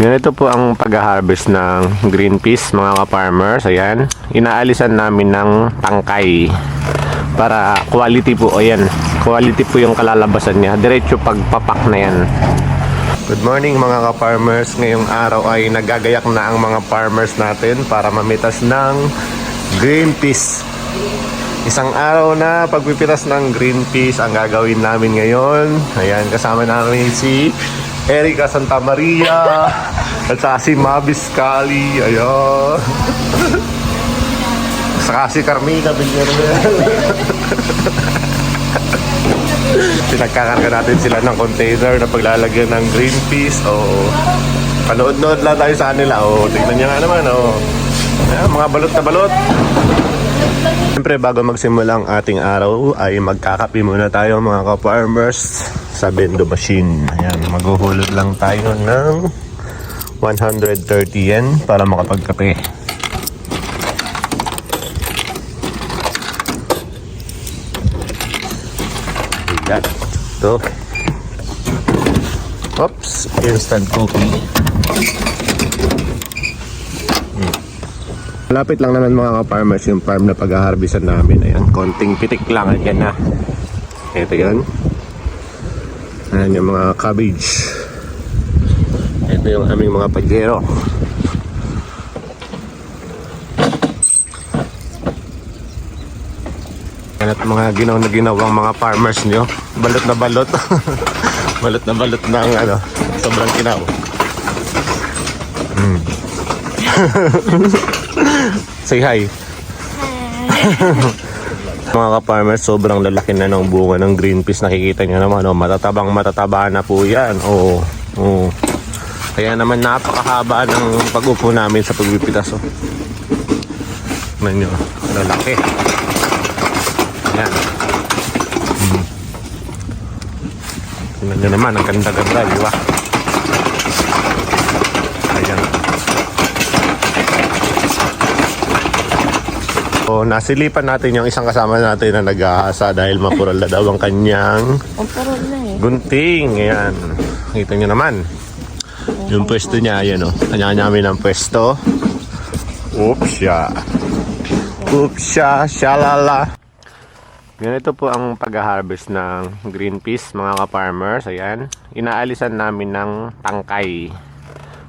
Ganito po ang pag-harvest ng green peas mga ka-farmers. Ayan. Inaalisan namin ng tangkay. Para quality po. Ayan. Quality po yung kalalabasan niya. Diretso pagpapak na yan. Good morning mga ka-farmers. Ngayong araw ay nagagayak na ang mga farmers natin para mamitas ng green peas. Isang araw na pagpipitas ng green peas ang gagawin namin ngayon. Ayan, kasama namin si Erica Santa Maria at saka si Mabis Cali. Ayan. Saka si Carmina Villarreal. Pinagkakarga natin sila ng container na paglalagyan ng green peas. O panood-nood lang tayo sa kanila. O tignan niya nga naman. O Ayan, mga balot na balot. Siyempre bago magsimula ang ating araw ay magkakape muna tayo mga ka-farmers sa bendo machine. Ayan, maghuhulog lang tayo ng 130 yen para makapagkape. Ayan, ito. Oops, instant coffee. Malapit lang naman mga ka-farmers yung farm na pag-harvestan namin. Ayan, konting pitik lang. Ayan na. Ito yan. Ayan yung mga cabbage. Ito yung aming mga pajero. Ayan at mga ginaw na ginawang mga farmers nyo. Balot na balot. balot na balot ng ano, sobrang kinaw. Say hi. Mga ka-farmers, sobrang lalaki na ng bunga ng green peas. Nakikita nyo naman, oh, matatabang matataba na po yan. Oo. oo. Kaya naman napakahaba ng pag-upo namin sa pagpipitas. Oh. Tignan nyo, lalaki. Ayan. Hmm. Tignan nyo naman, ang ganda-ganda, di ba? Ayan. So, nasilipan natin yung isang kasama natin na nag-aasa dahil mapural na daw ang kanyang Ang parol na eh. gunting. Ayan. Kita nyo naman. Yung pwesto niya, ayan o. Kanya namin ang pwesto. Oops, ya. Oops, ya. Shalala. Ganito po ang pag-harvest ng green peas, mga ka-farmers. Ayan. Inaalisan namin ng tangkay.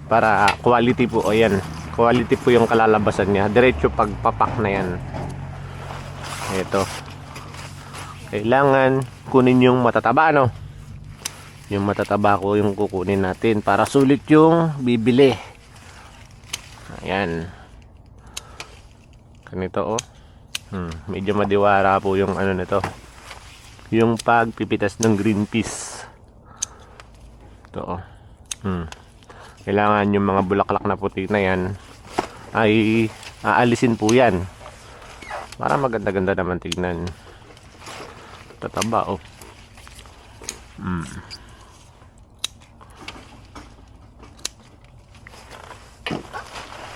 Para quality po, ayan. Quality po yung kalalabasan niya. Diretso pagpapak na yan. Ito. Kailangan kunin yung matataba, no? Yung matataba ko yung kukunin natin para sulit yung bibili. Ayan. Ganito, oh. Hmm, medyo madiwara po yung ano nito. Yung pagpipitas ng green peas. Ito, oh. Hmm. Kailangan yung mga bulaklak na puti na yan ay aalisin po yan. Para maganda-ganda naman tignan. Tataba oh. Mm.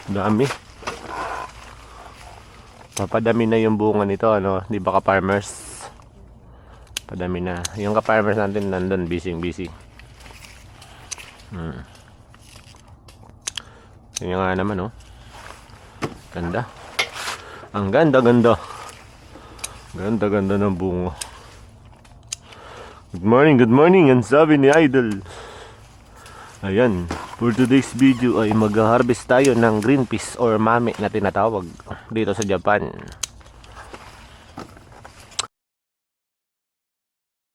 Dami. Papadami na yung bunga nito ano, di ba ka-farmers? Padami na. Yung ka-farmers natin nandun busy busy. Hmm. Yun nga naman oh. Ganda. Ang ganda ganda. Ganda ganda ng bunga. Good morning, good morning. Ang sabi ni Idol. Ayan. For today's video ay mag-harvest tayo ng green peas or mame na tinatawag dito sa Japan.